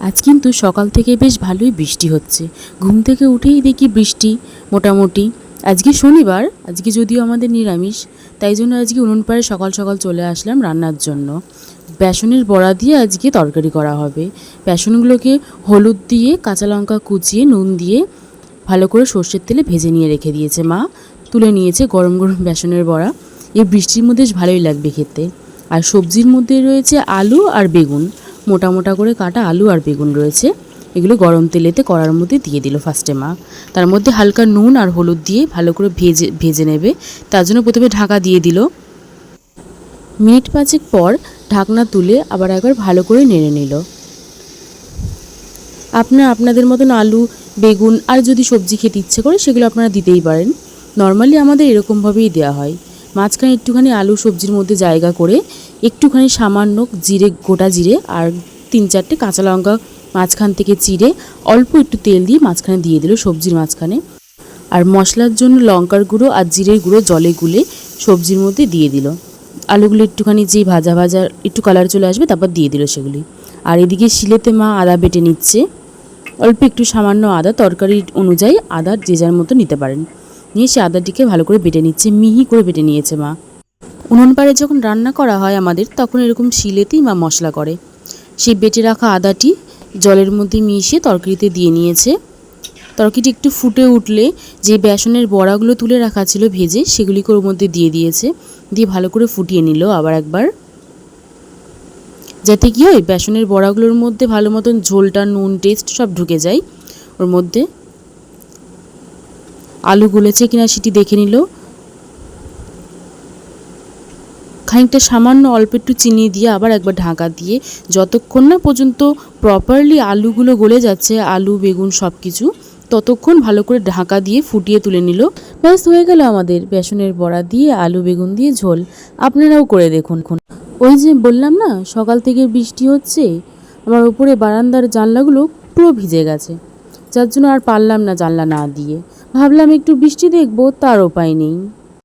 আজ কিন্তু সকাল থেকে বেশ ভালোই বৃষ্টি হচ্ছে। ঘুম থেকে উঠেই দেখি বৃষ্টি, মোটামুটি। আজকে শনিবার, আজকে যদিও আমাদের নিরামিষ, তাই জন্য আজকে উনুন পাড়ে সকাল সকাল চলে আসলাম রান্নার জন্য। বেসনের বড়া দিয়ে আজকে তরকারি করা হবে। বেসনগুলোকে হলুদ দিয়ে, কাঁচা লঙ্কা কুচিয়ে, নুন দিয়ে ভালো করে সর্ষের তেলে ভেজে নিয়ে রেখে দিয়েছে মা। তুলে নিয়েছে গরম গরম বেসনের বড়া। এই বৃষ্টির মধ্যে ভালোই লাগবে খেতে। আর সবজির মধ্যে রয়েছে আলু আর বেগুন। মোটা মোটা করে কাটা আলু আর বেগুন রয়েছে। এগুলো গরম তেলেতে কড়ার মধ্যে দিয়ে দিল ফার্স্টে মা। তার মধ্যে হালকা নুন আর হলুদ দিয়ে ভালো করে ভেজে ভেজে নেবে। তার জন্য প্রথমে ঢাকা দিয়ে দিল। মিনিট পাঁচেক পর ঢাকনা তুলে আবার একবার ভালো করে নেড়ে নিল। আপনার আপনাদের মতন আলু, বেগুন আর যদি সবজি খেতে ইচ্ছে করে সেগুলো আপনারা দিতেই পারেন। নর্মালি আমাদের এরকমভাবেই দেওয়া হয়। মাঝখানে একটুখানি আলু সবজির মধ্যে জায়গা করে একটুখানি সামান্য জিরে, গোটা জিরে আর তিন চারটে কাঁচা লঙ্কা মাঝখান থেকে চিড়ে অল্প একটু তেল দিয়ে মাঝখানে দিয়ে দিল সবজির মাঝখানে। আর মশলার জন্য লঙ্কার গুঁড়ো আর জিরের গুঁড়ো জলে গুলে সবজির মধ্যে দিয়ে দিল। আলুগুলো একটুখানি যেই ভাজা ভাজা একটু কালার চলে আসবে তারপর দিয়ে দিল সেগুলি। আর এদিকে শিলেতে মা আদা বেটে নিচ্ছে। অল্প একটু সামান্য আদা, তরকারি অনুযায়ী আদা যে যার মতো নিতে পারেন। নিয়ে সে আদাটিকে ভালো করে বেটে নিচ্ছে, মিহি করে বেটে নিয়েছে মা। উনুন পাড়ে যখন রান্না করা হয় আমাদের, তখন এরকম শিলেতেই মা মশলা করে। সেই বেটে রাখা আদাটি জলের মধ্যে মিশিয়ে তরকারিতে দিয়ে নিয়েছে। তরকারিটি একটু ফুটে উঠলে যে বেসনের বড়াগুলো তুলে রাখা ছিল ভেজে, সেগুলিকে ওর মধ্যে দিয়ে দিয়েছে। দিয়ে ভালো করে ফুটিয়ে নিল আবার একবার। যাতে কি হয়, বেসনের বড়াগুলোর মধ্যে ভালো মতন ঝোলটা, নুন, টেস্ট সব ঢুকে যায়। ওর মধ্যে আলু গলেছে কিনা সেটি দেখে নিল। খানিকটা সামান্য অল্প একটু চিনি দিয়ে আবার একবার ঢাকা দিয়ে যতক্ষণ না পর্যন্ত প্রপারলি আলুগুলো গলে যাচ্ছে, আলু, বেগুন সব কিছু ততক্ষণ ভালো করে ঢাকা দিয়ে ফুটিয়ে তুলে নিল। ব্যাস, হয়ে গেল আমাদের বেসনের বড়া দিয়ে আলু, বেগুন দিয়ে ঝোল। আপনারাও করে দেখুন ওই যে বললাম না, সকাল থেকে বৃষ্টি হচ্ছে, আমার উপরে বারান্দার জানলাগুলো পুরো ভিজে গেছে। যার জন্য আর পারলাম না জানলা না দিয়ে। ভাবলাম একটু বৃষ্টি দেখব, তার উপায় নেই।